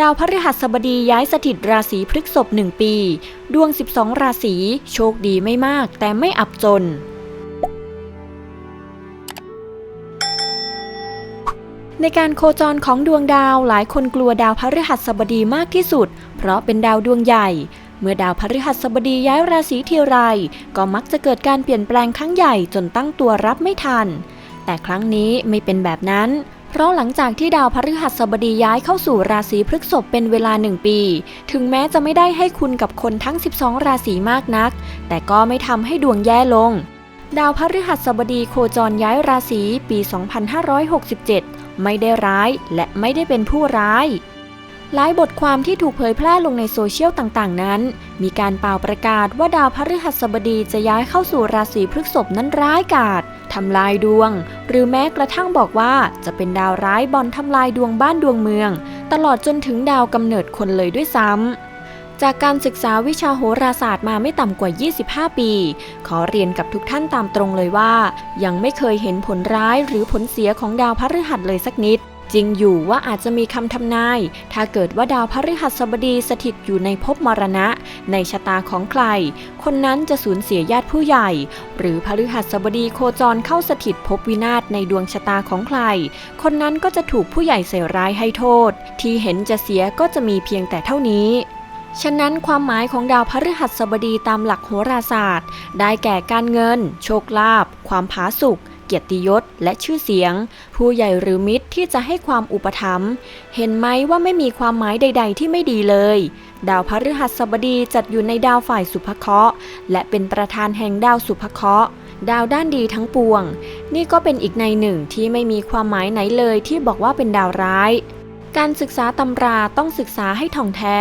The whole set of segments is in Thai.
ดาวพฤหัสบดีย้ายสถิตราศีพฤกษภหนึ่งปี ดวง 12 ราศี โชคดีไม่มากแต่ไม่อับจน ในการโคจรของดวงดาวหลายคนกลัวดาวพฤหัสบดีมากที่สุด เพราะเป็นดาวดวงใหญ่ เมื่อดาวพฤหัสบดีย้ายราศีทีไร ก็มักจะเกิดการเปลี่ยนแปลงครั้งใหญ่จนตั้งตัวรับไม่ทัน แต่ครั้งนี้ไม่เป็นแบบนั้น เพราะหลังจากที่ดาวพฤหัสบดีย้ายเข้าสู่ราศีพฤษภเป็นเวลาหนึ่งปี ถึงแม้จะไม่ได้ให้คุณกับคนทั้ง 12 ราศีมากนัก แต่ก็ไม่ทำให้ดวงแย่ลง ดาวพฤหัสบดีโคจรย้ายราศีปี 2567 ไม่ได้ร้ายและไม่ได้เป็นผู้ร้าย หลายบทความที่ถูกเผยแพร่ลงในโซเชียลต่างๆ นั้น มีการเป่าประกาศว่าดาวพฤหัสบดีจะย้ายเข้าสู่ราศีพฤษภนั้นร้ายกาจทำลายดวง หรือแม้กระทั่งบอกว่าจะเป็นดาวร้ายบอลทำลายดวงบ้านดวงเมือง ตลอดจนถึงดาวกำเนิดคนเลยด้วยซ้ำ จากการศึกษาวิชาโหราศาสตร์มาไม่ต่ำกว่า 25 ปี ขอเรียนกับทุกท่านตามตรงเลยว่า ยังไม่เคยเห็นผลร้ายหรือผลเสียของดาวพฤหัสเลยสักนิด จริงอยู่ว่าอาจจะมีคำทำนาย ถ้าเกิดว่าดาวพฤหัสบดีสถิตอยู่ในภพมรณะ ในชะตาของใคร คนนั้นจะสูญเสียญาติผู้ใหญ่ หรือพฤหัสบดีโคจรเข้าสถิตภพวินาศในดวงชะตาของใคร คนนั้นก็จะถูกผู้ใหญ่ใส่ร้ายให้โทษ ที่เห็นจะเสียก็จะมีเพียงแต่เท่านี้ฉะนั้นความหมายของดาวพฤหัสบดีตามหลักโหราศาสตร์ ได้แก่การเงิน โชคลาภความผาสุก เกียรติยศและชื่อเสียง ผู้ใหญ่หรือมิตรที่จะให้ความอุปถัมภ์เห็นไหมว่าไม่มีความหมายใด ๆ ที่ไม่ดีเลย ดาวพฤหัสบดีจัดอยู่ในดาวฝ่ายสุภเคราะห์และเป็นประธานแห่งดาวสุภเคราะห์ดาวด้านดีทั้งปวง นี่ก็เป็นอีกในหนึ่งที่ไม่มีความหมายไหนเลยที่บอกว่าเป็นดาวร้าย การศึกษาตำราต้องศึกษาให้ท่องแท้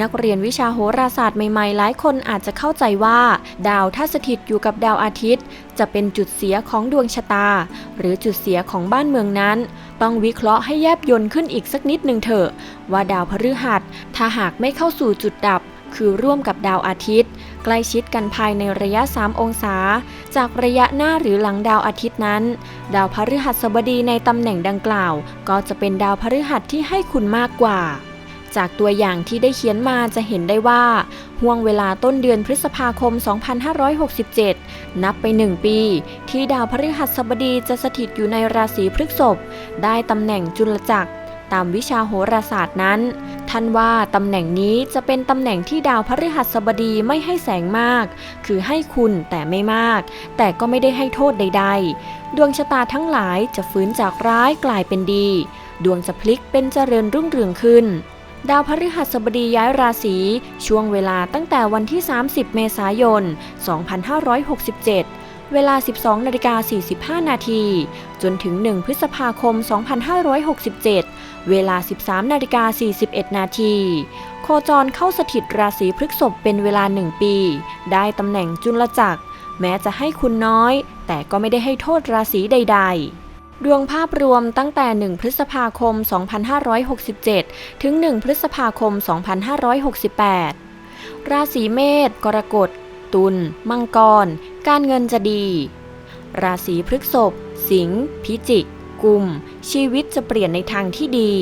นักเรียนวิชาโหราศาสตร์ใหม่ๆ หลายคนอาจจะเข้าใจว่า ดาวถ้าสถิตอยู่กับดาวอาทิตย์ จะเป็นจุดเสียของดวงชะตา หรือจุดเสียของบ้านเมืองนั้น ต้องวิเคราะห์ให้แยบยนต์ขึ้นอีกสักนิดหนึ่งเถอะ ว่าดาวพฤหัส ถ้าหากไม่เข้าสู่จุดดับ คือร่วมกับดาวอาทิตย์ ใกล้ชิดกันภายในระยะ 3 องศา จากระยะหน้าหรือหลังดาวอาทิตย์นั้น ดาวพฤหัสบดีในตำแหน่งดังกล่าว ก็จะเป็นดาวพฤหัสที่ให้คุณมากกว่า จากตัวอย่างที่ได้เขียนมาจะเห็นได้ว่า ห่วงเวลาต้นเดือนพฤษภาคม 2567 นับไปหนึ่งปี ที่ดาวพฤหัสบดีจะสถิตอยู่ในราศีพฤษภได้ตำแหน่งจุลจักรตามวิชาโหราศาสตร์นั้น ท่านว่าตำแหน่งนี้จะเป็นตำแหน่งที่ดาวพฤหัสบดีไม่ให้แสงมาก คือให้คุณแต่ไม่มาก แต่ก็ไม่ได้ให้โทษใด ๆ ดวงชะตาทั้งหลายจะฟื้นจากร้ายกลายเป็นดี ดวงจะพลิกเป็นเจริญรุ่งเรืองขึ้นดาวพฤหัสบดีย้ายราศีช่วงเวลาตั้งแต่วันที่ 30 เมษายน 2567 เวลา 12นาฬิกา45 นาที จนถึง 1 พฤษภาคม 2567 เวลา 13นาฬิกา41 นาทีโคจรเข้าสถิตราศีพฤษภเป็นเวลา1ปี ได้ตำแหน่งจุลจักร แม้จะให้คุณน้อย แต่ก็ไม่ได้ให้โทษราศีใด ๆดวงภาพรวมตั้งแต่ 1 พฤษภาคม 2567 ถึง 1 พฤษภาคม 2568 ราศีเมษ กรกฎ ตุล มังกร การเงินจะดี ราศีพฤษภ สิงห์ พิจิก กุม ชีวิตจะเปลี่ยนในทางที่ดี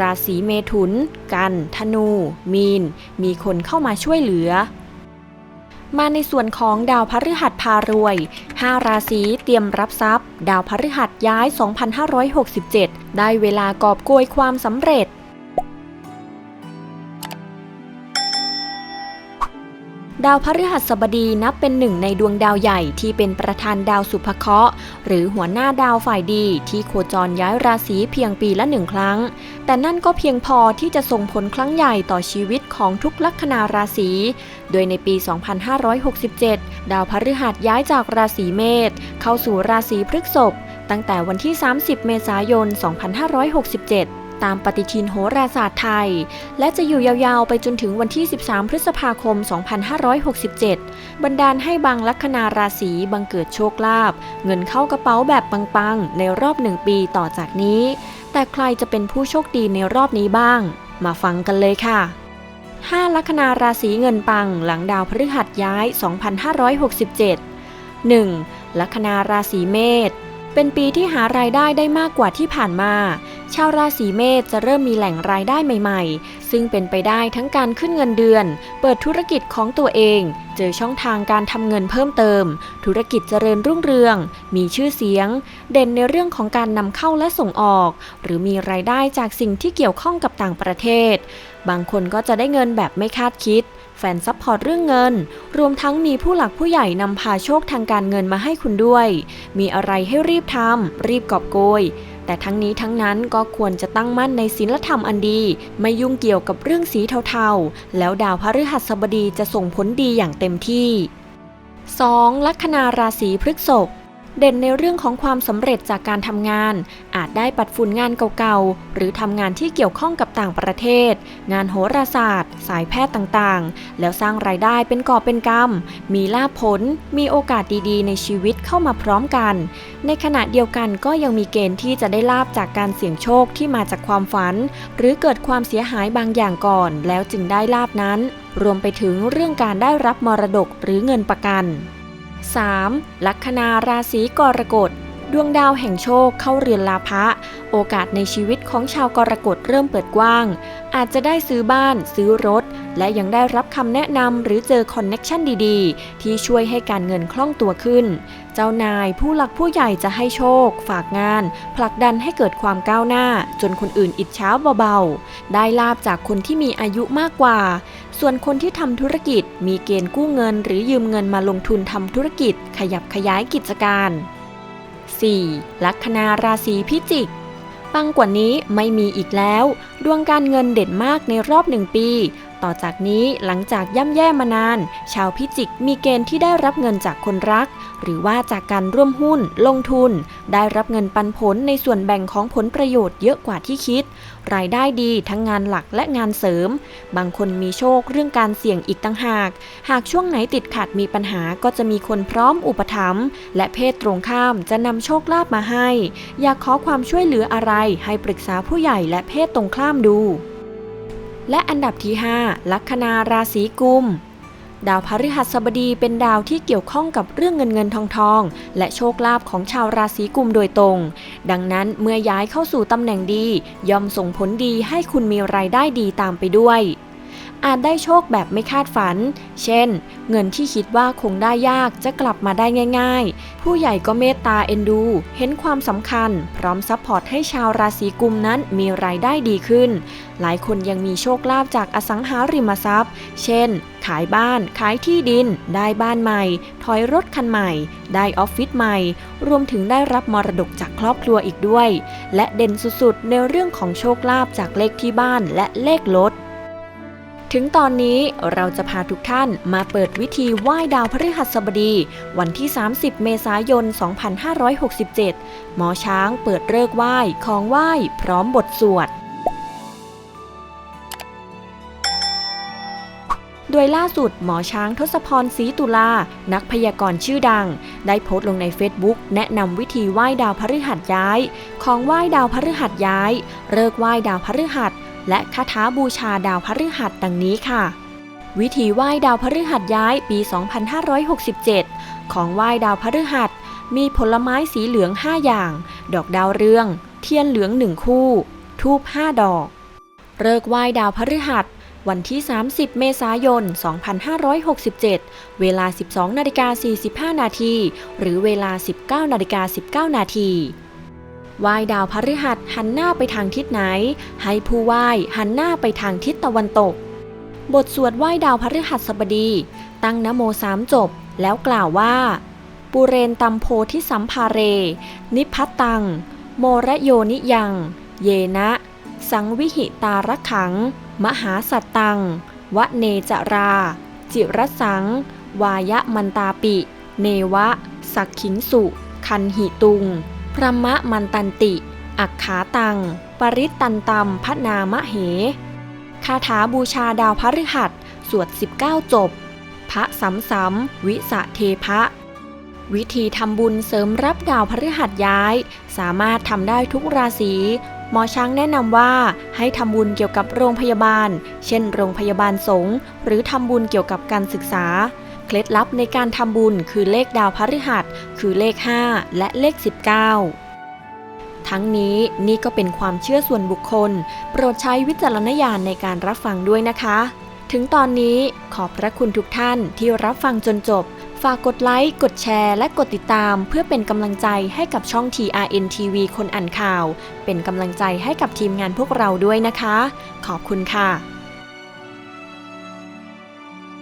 ราศีเมถุน กัน ธนู มีน มีคนเข้ามาช่วยเหลือ มาในส่วนของดาวพฤหัสพารวย 5 ราศีเตรียมรับทรัพย์ ดาวพฤหัสย้าย 2567 ได้เวลากอบโกยความสำเร็จ ดาวพฤหัสบดีนับเป็นหนึ่งในดวงดาวใหญ่ที่เป็นประธานดาวสุภเคราะห์หรือหัวหน้าดาวฝ่ายดีที่โคจรย้ายราศีเพียงปีละหนึ่งครั้ง แต่นั่นก็เพียงพอที่จะส่งผลครั้งใหญ่ต่อชีวิตของทุกลัคนาราศี โดยในปี 2567 ดาวพฤหัสย้ายจากราศีเมษเข้าสู่ราศีพฤษภตั้งแต่วันที่ 30 เมษายน 2567 ตามปฏิทินโหราศาสตร์ไทย และจะอยู่ยาวๆ ไปจนถึงวันที่ 13 พฤษภาคม 2567 บันดาลให้บางลัคนาราศีบังเกิดโชคลาภเงินเข้ากระเป๋าแบบปังๆ ในรอบหนึ่งปีต่อจากนี้ แต่ใครจะเป็นผู้โชคดีในรอบนี้บ้าง มาฟังกันเลยค่ะ5ลัคนาราศีเงินปังหลังดาวพฤหัสย้าย 2567 1. ลัคนาราศีเมษเป็นปีที่หารายได้ได้มากกว่าที่ผ่านมา ชาวราศีเมษจะเริ่มมีแหล่งรายได้ใหม่ ๆ ซึ่งเป็นไปได้ทั้งการขึ้นเงินเดือน เปิดธุรกิจของตัวเอง เจอช่องทางการทำเงินเพิ่มเติม ธุรกิจเจริญรุ่งเรือง มีชื่อเสียง เด่นในเรื่องของการนำเข้าและส่งออก หรือมีรายได้จากสิ่งที่เกี่ยวข้องกับต่างประเทศ บางคนก็จะได้เงินแบบไม่คาดคิดแฟนซัพพอร์ตเรื่องเงิน รวมทั้งมีผู้หลักผู้ใหญ่นำพาโชคทางการเงินมาให้คุณด้วย มีอะไรให้รีบทำรีบกอบโกย แต่ทั้งนี้ทั้งนั้นก็ควรจะตั้งมั่นในศีลธรรมอันดี ไม่ยุ่งเกี่ยวกับเรื่องสีเทาๆ แล้วดาวพฤหัสบดีจะส่งผลดีอย่างเต็มที่ 2. ลัคนาราศีพฤษภ เด่นในเรื่องของความสำเร็จจากการทำงาน อาจได้ปัดฝุ่นงานเก่าๆ หรือทำงานที่เกี่ยวข้องกับต่างประเทศ งานโหราศาสตร์ สายแพทย์ต่างๆ แล้วสร้างรายได้เป็นก่อเป็นกำมีลาภผล มีโอกาสดีๆ ในชีวิตเข้ามาพร้อมกัน ในขณะเดียวกันก็ยังมีเกณฑ์ที่จะได้ลาบจากการเสี่ยงโชคที่มาจากความฝัน หรือเกิดความเสียหายบางอย่างก่อน แล้วจึงได้ลาบนั้น รวมไปถึงเรื่องการได้รับมรดกหรือเงินประกัน 3. ลัคนาราศีกรกฎ ดวงดาวแห่งโชคเข้าเรือนลาภะ โอกาสในชีวิตของชาวกรกฎเริ่มเปิดกว้าง อาจจะได้ซื้อบ้าน ซื้อรถ และยังได้รับคำแนะนำหรือเจอคอนเน็ชันดีๆ ที่ช่วยให้การเงินคล่องตัวขึ้น เจ้านายผู้หลักผู้ใหญ่จะให้โชค ฝากงาน ผลักดันให้เกิดความก้าวหน้า จนคนอื่นอิจฉาเบาๆ ได้ลาบจากคนที่มีอายุมากกว่าส่วนคนที่ทำธุรกิจมีเกณฑ์กู้เงิน หรือยืมเงินมาลงทุนทำธุรกิจ ขยับขยายกิจการ 4. ลัคนาราศีพิจิกปังกว่านี้ไม่มีอีกแล้ว ดวงการเงินเด่นมากในรอบหนึ่งปี ต่อจากนี้หลังจากย่ำแย่มานาน ชาวพิจิกมีเกณฑ์ที่ได้รับเงินจากคนรัก หรือว่าจากการร่วมหุ้น ลงทุน ได้รับเงินปันผลในส่วนแบ่งของผลประโยชน์เยอะกว่าที่คิด รายได้ดีทั้งงานหลักและงานเสริม บางคนมีโชคเรื่องการเสี่ยงอีกต่างหาก หากช่วงไหนติดขัดมีปัญหาก็จะมีคนพร้อมอุปถัมภ์และเพศตรงข้ามจะนำโชคลาภมาให้ อยากขอความช่วยเหลืออะไรให้ปรึกษาผู้ใหญ่และเพศตรงข้ามดู และอันดับที่ 5 ลัคนาราศีกุม ดาวพฤหัสบดีเป็นดาวที่เกี่ยวข้องกับเรื่องเงินเงินทองทอง และโชคลาภของชาวราศีกุมโดยตรง ดังนั้นเมื่อย้ายเข้าสู่ตำแหน่งดีย่อมส่งผลดีให้คุณมีรายได้ดีตามไปด้วยอาจได้โชคแบบไม่คาดฝัน เช่น เงินที่คิดว่าคงได้ยากจะกลับมาได้ง่ายๆ ผู้ใหญ่ก็เมตตาเอ็นดู เห็นความสำคัญ พร้อมซัพพอร์ตให้ชาวราศีกุมนั้นมีรายได้ดีขึ้น หลายคนยังมีโชคลาภจากอสังหาริมทรัพย์ เช่น ขายบ้าน ขายที่ดิน ได้บ้านใหม่ ถอยรถคันใหม่ ได้ออฟฟิศใหม่ รวมถึงได้รับมรดกจากครอบครัวอีกด้วย และเด่นสุดๆ ในเรื่องของโชคลาภจากเลขที่บ้านและเลขรถ ถึงตอนนี้เราจะพาทุกท่านมาเปิดวิธีไหว้ดาวพฤหัสบดี วันที่ 30 เมษายน 2567 หมอช้างเปิดเลิกไหว้ของไหว้พร้อมบทสวด โดยล่าสุดหมอช้างทศพรศรีตุลา นักพยากรณ์ชื่อดัง ได้โพสต์ลงใน Facebook แนะนำวิธีไหว้ดาวพฤหัสย้าย ของไหว้ดาวพฤหัสย้ายเลิกไหว้ดาวพฤหัส และคาถาบูชาดาวพฤหัสดังนี้ค่ะ วิธีไหว้ดาวพฤหัสย้ายปี 2567 ของไหว้ดาวพฤหัส มีผลไม้สีเหลือง 5 อย่าง ดอกดาวเรือง เทียนเหลือง1คู่ ทูบ5ดอกเลิกไหว้ดาวพฤหัส วันที่ 30 เมษายน 2567 เวลา 12นาฬิกา45นาทีหรือเวลา 19นาฬิกา19นาที ไหว้ดาวพฤหัสหันหน้าไปทางทิศไหน ให้ผู้ไหว้หันหน้าไปทางทิศตะวันตก บทสวดไหว้ดาวพฤหัสบดี ตั้งนโมสามจบ แล้วกล่าวว่า ปุเรนตัมโพทิสัมภาเร นิพัตตัง โมระโยนิยัง เยนะ สังวิหิตาระขัง มหาสัตตัง วะเนจรา จิรสัง วายะมันตาปิ เนวะ สักขิงสุ คันหิตุง พรหมะมันตันติ อักขาตัง ปริตตันตัมพระนามะเห คาถาบูชาดาวพฤหัส สวด 19 จบ พระสัมสัมวิสะเทพะ วิธีทำบุญเสริมรับดาวพฤหัสย้าย สามารถทำได้ทุกราศีหมอช้างแนะนำว่าให้ทำบุญเกี่ยวกับโรงพยาบาล เช่น โรงพยาบาลสงฆ์หรือทำบุญเกี่ยวกับการศึกษา เคล็ดลับในการทำบุญคือเลขดาวพฤหัส คือเลข 5 และเลข 19 ทั้งนี้นี่ก็เป็นความเชื่อส่วนบุคคล โปรดใช้วิจารณญาณในการรับฟังด้วยนะคะ ถึงตอนนี้ขอบพระคุณทุกท่านที่รับฟังจนจบ ฝากกดไลค์ กดแชร์ และกดติดตาม เพื่อเป็นกำลังใจให้กับช่อง TRN TV คนอ่านข่าว เป็นกำลังใจให้กับทีมงานพวกเราด้วยนะคะ ขอบคุณค่ะ